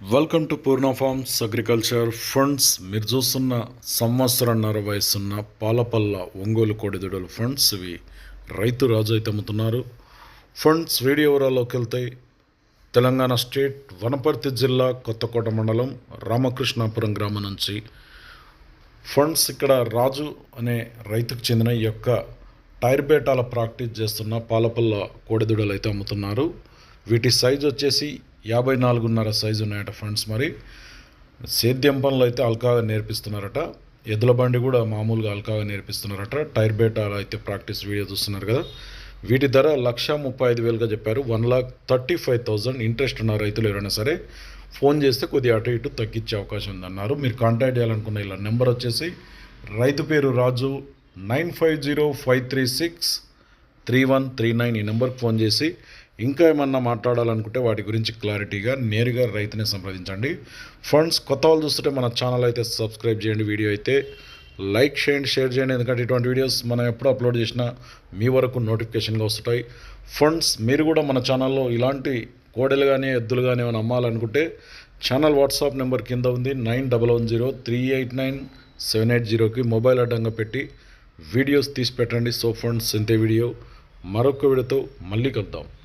Welcome to Poorna farms agriculture funds మీరు చూస్తున్న సంవత్సరన్నర వయసున్న పాలపల్ల ఒంగోలు కోడిదొడలు ఫండ్స్ ఇవి రైతు రాజు అయితే అమ్ముతున్నారు ఫండ్స్ వీడియో వివరాల్లోకి వెళ్తాయి తెలంగాణ స్టేట్ వనపర్తి జిల్లా కొత్తకోట మండలం రామకృష్ణాపురం గ్రామం నుంచి ఫండ్స్ ఇక్కడ రాజు అనే రైతుకు చెందిన ఈ యొక్క టైర్ బేటాల ప్రాక్టీస్ చేస్తున్న పాలపల్ల కోడిదుడలు అయితే అమ్ముతున్నారు. వీటి సైజు వచ్చేసి యాభై నాలుగున్నర సైజు ఉన్నాయట ఫండ్స్ మరి. సేద్యం పనులు అయితే అల్కాగా నేర్పిస్తున్నారట. ఎద్దుల బండి కూడా మామూలుగా అల్కాగా నేర్పిస్తున్నారట. టైర్ బేటాలు అయితే ప్రాక్టీస్ వీడియో చూస్తున్నారు కదా. వీటి ధర లక్ష ముప్పై ఐదు వేలుగా చెప్పారు. One lakh thirty five thousand interest ఉన్న రైతులు ఎవరైనా సరే ఫోన్ చేస్తే కొద్దిగా అటు ఇటు తగ్గించే అవకాశం ఉందన్నారు. మీరు కాంటాక్ట్ చేయాలనుకున్న ఇలా నెంబర్ వచ్చేసి రైతు పేరు Raju nine five zero five three six three one three nine ఈ నెంబర్కి ఫోన్ చేసి ఇంకా ఏమన్నా మాట్లాడాలనుకుంటే వాటి గురించి క్లారిటీగా నేరుగా రైతుని సంప్రదించండి. ఫండ్స్ కొత్త వాళ్ళు చూస్తుంటే మన ఛానల్ అయితే సబ్స్క్రైబ్ చేయండి. వీడియో అయితే లైక్ చేయండి షేర్ చేయండి. ఎందుకంటే ఇటువంటి వీడియోస్ మనం ఎప్పుడు అప్లోడ్ చేసినా మీ వరకు నోటిఫికేషన్గా వస్తుంటాయి. ఫండ్స్ మీరు కూడా మన ఛానల్లో ఇలాంటి కోడలు కానీ ఎద్దులు కానీ ఏమైనా అమ్మాలనుకుంటే ఛానల్ వాట్సాప్ నెంబర్ కింద ఉంది nine double one zero three eight nine seven eight జీరోకి మొబైల్ అడ్డంగా పెట్టి వీడియోస్ తీసి పెట్టండి. సో ఫండ్స్ ఇంతే వీడియో. మరొక వీడియోతో మళ్ళీ కలుద్దాం.